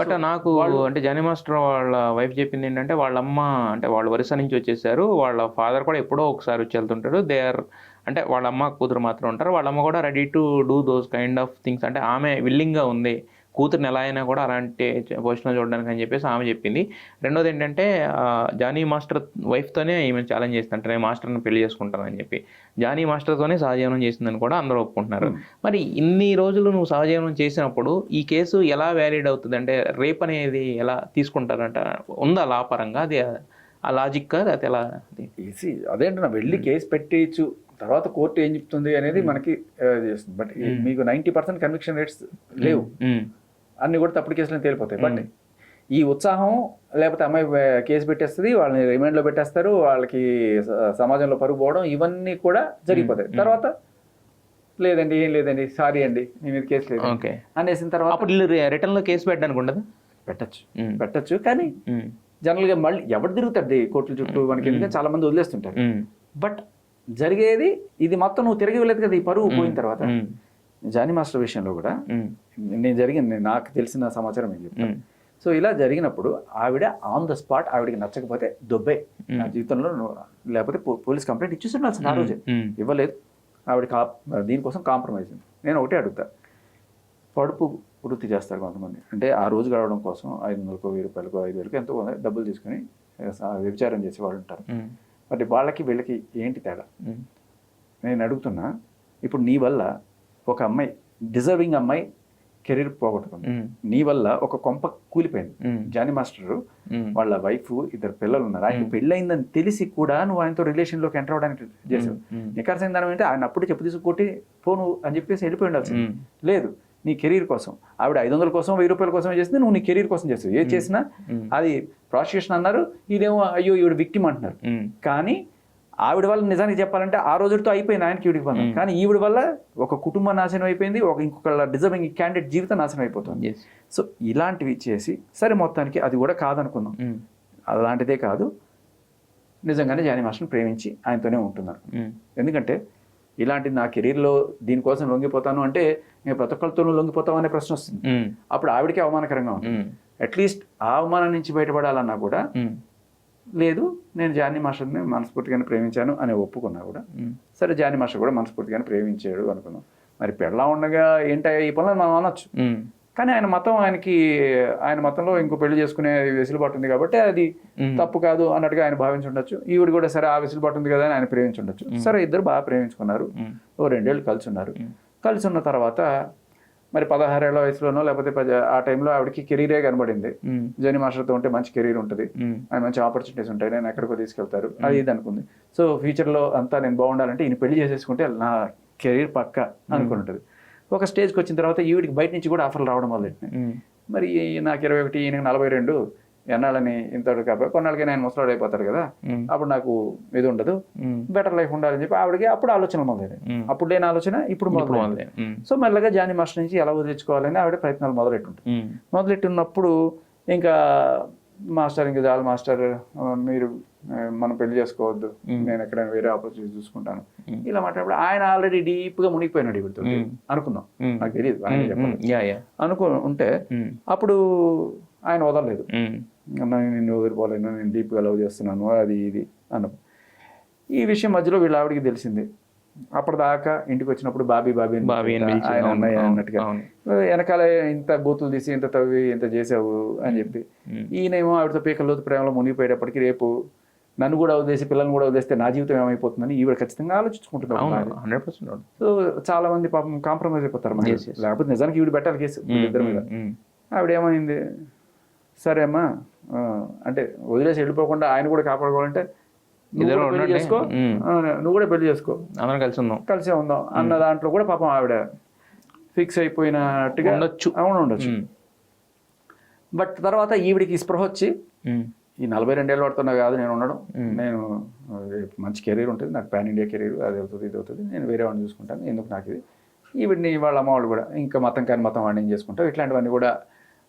But నాకు అంటే Johnny master వాళ్ళ వైఫ్ చెప్పింది ఏంటంటే వాళ్ళ అమ్మ అంటే వాళ్ళు ఒరిస్సా నుంచి వచ్చేసారు. వాళ్ళ ఫాదర్ కూడా ఎప్పుడో ఒకసారి వచ్చి వెళ్తుంటారు దే ఆర్ అంటే వాళ్ళ అమ్మ కూతురు మాత్రం ఉంటారు. వాళ్ళ అమ్మ కూడా ready to do those kind of things అంటే ఆమె విల్లింగ్గా ఉంది. కూతురుని ఎలా అయినా కూడా అలాంటి పొజిషన్లో చూడడానికి అని చెప్పేసి ఆమె చెప్పింది. రెండోది ఏంటంటే జానీ మాస్టర్ వైఫ్తోనే ఈమె ఛాలెంజ్ చేస్తుంటే నేను మాస్టర్ని పెళ్ళి చేసుకుంటానని చెప్పి. జానీ మాస్టర్తోనే సహజీవనం చేసిందని కూడా అందరూ ఒప్పుకుంటున్నారు. మరి ఇన్ని రోజులు నువ్వు సహజీవనం చేసినప్పుడు ఈ కేసు ఎలా వ్యాలిడ్ అవుతుంది? అంటే రేప్ అనేది ఎలా తీసుకుంటారంట? ఉందా లాపరంగా అది ఆ లాజిక్ అది ఎలా? అది ఈసీ అదేంటన్నా వెళ్ళి కేసు పెట్టేయచ్చు. తర్వాత కోర్టు ఏం చెప్తుంది అనేది మనకి చేస్తుంది బట్ మీకు నైంటీ పర్సెంట్ కన్విక్షన్ రేట్స్ లేవు. అన్ని కూడా తప్పుడు కేసులు తేలిపోతాయి. బట్ ఈ ఉత్సాహం లేకపోతే అమ్మాయి కేసు పెట్టేస్తుంది వాళ్ళని రిమైండ్లో పెట్టేస్తారు వాళ్ళకి సమాజంలో పరుగు పోవడం ఇవన్నీ కూడా జరిగిపోతాయి. తర్వాత లేదండి ఏం లేదండి సారీ అండి మీ మీద కేసు లేదు. ఓకే. అనేసిన తర్వాత అప్పుడు వీళ్ళు రిటర్న్లో కేసు పెట్టడానికి ఉండదు? పెట్టచ్చు. ఉమ్, పెట్టచ్చు. కానీ జనరల్గా మళ్ళీ ఎవరు తిరుగుతాడు కోర్టుల చుట్టూ మనకి ఎందుకంటే చాలా మంది వదిలేస్తుంటారు. బట్ జరిగేది ఇది మొత్తం నువ్వు తిరిగి వెళ్ళదు కదా ఈ పరువు పోయిన తర్వాత? జానీ మాస్టర్ విషయంలో కూడా నేను జరిగింది నాకు తెలిసిన సమాచారం ఏం చెప్తాను సో ఇలా జరిగినప్పుడు ఆవిడ ఆన్ ద స్పాట్ ఆవిడకి నచ్చకపోతే దొబ్బే. నా జీవితంలో లేకపోతే పోలీస్ కంప్లైంట్ ఇచ్చేసి ఉండాల్సింది ఆ రోజే. ఇవ్వలేదు. ఆవిడ కా దీనికోసం కాంప్రమైజ్ నేను ఒకటే అడుగుతా. పడుపు వృత్తి చేస్తారు కొంతమంది. అంటే ఆ రోజు గడవడం కోసం ఐదు వందలకో వెయ్యి రూపాయలకో ఐదు వేలకు ఎంతో కొంత డబ్బులు తీసుకొని వ్యభిచారం చేసే వాళ్ళు ఉంటారు. మరి వాళ్ళకి వీళ్ళకి ఏంటి తేడా? నేను అడుగుతున్నా ఇప్పుడు నీ వల్ల ఒక అమ్మాయి డిజర్వింగ్ అమ్మాయి కెరీర్ పోగొట్టుకుంది. నీ వల్ల ఒక కొంప కూలిపోయింది. జానీ మాస్టర్ వాళ్ళ వైఫ్ ఇద్దరు పిల్లలు ఉన్నారు. ఆయన పెళ్ళయిందని తెలిసి కూడా నువ్వు ఆయనతో రిలేషన్లోకి ఎంటర్ అవ్వడానికి చేసావు. నికార్సైన దాని అంటే ఆయన అప్పుడే చెప్పు తీసుకొట్టి పోను అని చెప్పేసి వెళ్ళిపోయి ఉండాల్సింది. లేదు నీ కెరీర్ కోసం. ఆవిడ ఐదు వందల కోసం వెయ్యి రూపాయల కోసం చేసింది. నువ్వు నీ కెరీర్ కోసం చేస్తావు ఏది చేసినా అది ప్రాసిక్యూషన్ అన్నారు. ఇదేమో అయ్యో ఈవిడ విక్టిమ్ అంటున్నారు. కానీ ఆవిడ వల్ల నిజానికి చెప్పాలంటే ఆ రోజుతో అయిపోయింది ఆయనకి ఈవిడికి బంధం. కానీ ఈవిడ వల్ల ఒక కుటుంబం నాశనం అయిపోయింది ఒక ఇంకొక డిజర్వింగ్ క్యాండిడేట్ జీవితం నాశనం అయిపోతుంది. సో ఇలాంటివి చేసి సరే మొత్తానికి అది కూడా కాదనుకుందాం. అలాంటిదే కాదు. నిజంగానే జానీ మాస్టర్ని ప్రేమించి ఆయనతోనే ఉంటున్నారు ఉమ్, ఎందుకంటే ఇలాంటి నా కెరీర్లో దీనికోసం లొంగిపోతాను అంటే నేను ప్రతి ఒక్కరితోనూ లొంగిపోతాం అనే ప్రశ్న వస్తుంది. అప్పుడు ఆవిడకి అవమానకరంగా ఉంది అట్లీస్ట్ ఆ అవమానం నుంచి బయటపడాలన్నా కూడా లేదు నేను జానీ మాస్టర్ని మనస్ఫూర్తిగానే ప్రేమించాను అని ఒప్పుకున్నా కూడా. సరే జానీ మాస్టర్ కూడా మనస్ఫూర్తిగానే ప్రేమించాడు అనుకున్నాం. మరి పెళ్ళా ఉండగా ఏంటో ఈ పనులు మనం అనొచ్చు. కానీ ఆయన మతం ఆయనకి ఆయన మతంలో ఇంకో పెళ్ళి చేసుకునే వెసులుబాటు ఉంది కాబట్టి అది తప్పు కాదు అన్నట్టుగా ఆయన భావించి ఉండొచ్చు ఈవిడ కూడా సరే ఆ వెసులుబాటు ఉంది కదా అని ఆయన ప్రేమించి ఉండొచ్చు సరే ఇద్దరు బాగా ప్రేమించుకున్నారు. ఓ రెండేళ్ళు కలిసి ఉన్నారు. కలిసి ఉన్న తర్వాత మరి పదహారేళ్ళ వయసులోనో లేకపోతే ఆ టైంలో ఆవిడకి కెరీరే కనబడింది. జని మాస్టర్తో ఉంటే మంచి కెరీర్ ఉంటుంది. ఆయన మంచి ఆపర్చునిటీస్ ఉంటాయి. నేను ఎక్కడికో తీసుకెళ్తారు. అది ఇది అనుకుంది. సో ఫ్యూచర్లో అంతా నేను బాగుండాలంటే ఈయన పెళ్ళి చేసేసుకుంటే నా కెరీర్ పక్క అనుకుని ఉంటుంది ఒక స్టేజ్కి వచ్చిన తర్వాత ఈవిడికి బయట నుంచి కూడా ఆఫర్లు రావడం మొదలెట్టినాయి మరి నాకు ఇరవై ఒకటి ఈయనకి నలభై రెండు ఎన్నాళ్ళని ఇంత కాబట్టి కొన్నాళ్ళకి నేను ముసలాడు అయిపోతారు కదా. అప్పుడు నాకు ఇది ఉండదు. బెటర్ లైఫ్ ఉండాలని చెప్పి ఆవిడకి అప్పుడు ఆలోచన ఉమ్. అప్పుడు లేని ఆలోచన ఇప్పుడు మొదలైంది సో మెల్లగా జానీ మాస్టర్ నుంచి ఎలా వదిలించుకోవాలని ఆవిడ ప్రయత్నాలు మొదలెట్టుంటాయి మొదలెట్టున్నప్పుడు ఇంకా మాస్టర్ ఇంకా చాలు మాస్టర్ మీరు మనం పెళ్ళి చేసుకోవద్దు. నేను ఎక్కడైనా వేరే ఆపర్చునిటీ చూసుకుంటాను. ఇలా మాట్లాడినప్పుడు ఆయన ఆల్రెడీ డీప్గా మునిగిపోయినాడు ఇవిడితో. అనుకుందాం. నాకు తెలియదు ఆయన ఉమ్, చెప్పాలి. యా యా అనుకో ఉంటే ఉమ్, అప్పుడు ఆయన వదలలేదు. అన్న నేను వదిలిపోలేను నేను డీప్గా లవ్ చేస్తున్నాను అది ఇది అన్న. ఈ విషయం మధ్యలో వీళ్ళ ఆవిడకి తెలిసింది. అప్పటిదాకా ఇంటికి వచ్చినప్పుడు బాబీ బాబీ బాబీ అన్నట్టుగా. వెనకాల ఇంత బూతులు తీసి ఇంత తవ్వి ఇంత చేసావు అని చెప్పి. ఈయనేమో ఆవిడతో పీకల్లోతు ప్రేమలో మునిగిపోయేటప్పటికి రేపు నన్ను కూడా వదిలేసి పిల్లల్ని కూడా వదిలేస్తే నా జీవితం ఏమైపోతుందని ఈవిడ ఖచ్చితంగా అవును సో చాలా మంది పాపం కాంప్రమైజ్ అయిపోతారు. లేకపోతే నిజానికి ఈవిడ పెట్టాలి కేసు ఇద్దరి మీద. ఆవిడ ఏమైంది సరే అమ్మా. అంటే వదిలేసి వెళ్ళిపోకుండా ఆయన కూడా కాపాడుకోవాలంటే నువ్వు ఇద్దరు కూడా పెళ్ళి ఉండండి. చేసుకో. నువ్వు కూడా పెళ్ళి చేసుకో. అందరం కలిసి ఉందాం. కలిసే ఉందాం అన్న దాంట్లో కూడా పాపం ఆవిడ ఫిక్స్ అయిపోయినట్టుగా ఉండొచ్చు. అవును ఉండొచ్చు. బట్ తర్వాత ఈవిడికి స్పృహ వచ్చి ఈ నలభై రెండేళ్ళు పడుతున్నా కాదు నేను ఉండడం. నేను మంచి కెరీర్ ఉంటుంది నాకు పాన్ ఇండియా కెరీర్ అది అవుతుంది ఇది అవుతుంది. నేను వేరే వాడిని చూసుకుంటాను ఎందుకు నాకు ఇది? ఈవిడ్ని వాళ్ళ అమ్మ వాళ్ళు కూడా ఇంకా మతం కాని మతం వాడిని ఏం చేసుకుంటావు? ఇట్లాంటివన్నీ కూడా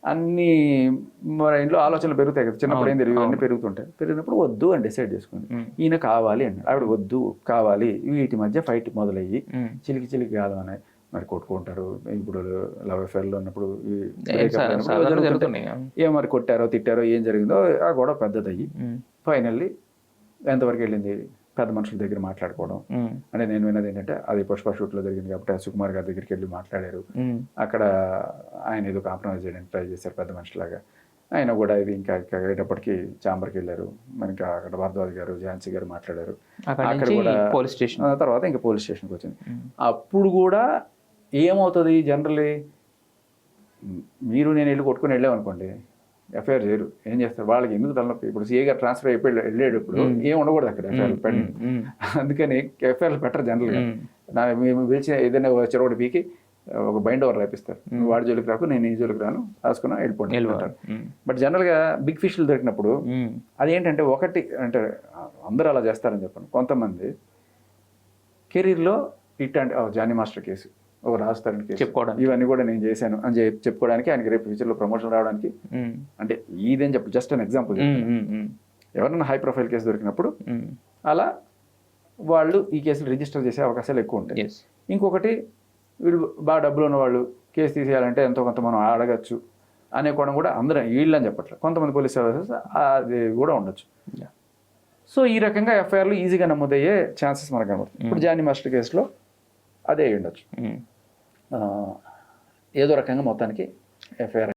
అన్ని మన ఇంట్లో ఆలోచనలు పెరుగుతాయి కదా. చిన్నప్పుడు ఏం తెలియదు అన్నీ పెరుగుతుంటాయి. పెరిగినప్పుడు వద్దు అని డిసైడ్ చేసుకుంది. ఈయన కావాలి అన్నాడు. ఆవిడ వద్దు కావాలి. వీటి మధ్య ఫైట్ మొదలయ్యి చిలికి చిలికి కాదు అని మరి కొట్టుకుంటారు. ఇప్పుడు లవ్ అఫేర్లో ఉన్నప్పుడు ఏం మరి కొట్టారో తిట్టారో ఏం జరిగిందో ఆ గొడవ పెద్దదయ్యి. ఫైనల్లీ ఎంతవరకు వెళ్ళింది? పెద్ద మనుషుల దగ్గర మాట్లాడుకోవడం. అంటే నేను విన్నది ఏంటంటే అది పుష్ప షూట్లో జరిగింది కాబట్టి ఆ సుకుమార్ గారి దగ్గరికి వెళ్ళి మాట్లాడారు. అక్కడ ఆయన ఏదో కాంప్రమైజ్ చేయడానికి ట్రై చేశారు పెద్ద మనిషిలాగా. ఆయన కూడా ఇది ఇంకా అయ్యేటప్పటికి చాంబర్కి వెళ్ళారు. ఇంకా అక్కడ భారద్వాజ్ గారు ఝాన్సీ గారు మాట్లాడారు. అక్కడ కూడా పోలీస్ స్టేషన్. తర్వాత ఇంకా పోలీస్ స్టేషన్కి వచ్చింది. అప్పుడు కూడా ఏమవుతుంది జనరల్లీ? మీరు నేను వెళ్ళి కొట్టుకుని వెళ్ళామనుకోండి ఎఫ్ఐఆర్ చేయరు. ఏం చేస్తారు? వాళ్ళకి ఎందుకు తలనొప్పి? ఇప్పుడు సీఏ గారు ట్రాన్స్ఫర్ అయిపోయి వెళ్ళేటప్పుడు ఏం ఉండకూడదు అక్కడ ఎఫ్ఐఆర్ పెట్టండి ఉమ్, అందుకని ఎఫ్ఐఆర్ పెట్టరు జనరల్గా. నా మేము పిలిచిన ఏదైనా చెరొకటి పీకి ఒక బైండ్ ఓవర్ రాపిస్తారు. వాడి జోలికి రాకు నేను ఈ జోలికి రాను రాసుకున్నా వెళ్ళిపోండి ఉమ్, బట్ జనరల్గా బిగ్ ఫిష్లు దొరికినప్పుడు అదేంటంటే ఒకటి అంటే అందరూ అలా చేస్తారని చెప్పాను. కొంతమంది కెరీర్లో ఇట్లాంటి Jani master case. Rajasthan case. చెప్పుకోవడానికి. ఇవన్నీ కూడా నేను చేశాను. అని చెప్పి చెప్పుకోవడానికి ఆయనకి రేపు ఫ్యూచర్లో ప్రమోషన్ రావడానికి. అంటే ఇదేం చెప్పు జస్ట్ అన్ ఎగ్జాంపుల్ ఎవరైనా హై ప్రొఫైల్ కేసు దొరికినప్పుడు అలా వాళ్ళు ఈ కేసులు రిజిస్టర్ చేసే అవకాశాలు ఎక్కువ ఉంటాయి. ఇంకొకటి వీళ్ళు బాగా డబ్బులు ఉన్న వాళ్ళు కేసు తీసేయాలంటే ఎంతో కొంత మనం అడగచ్చు అనే కోణం కూడా అందరూ వీళ్ళు అని చెప్పట్లేదు కొంతమంది పోలీస్ సర్వీసెస్ అది కూడా ఉండొచ్చు. సో ఈ రకంగా ఎఫ్ఐఆర్లు ఈజీగా నమోదయ్యే ఛాన్సెస్ మనకు కనబడుతుంది ఇప్పుడు జానీ మాస్టర్ కేసులో అదే ఉండొచ్చు ఏదో రకంగా మొత్తానికి ఎఫ్ఐఆర్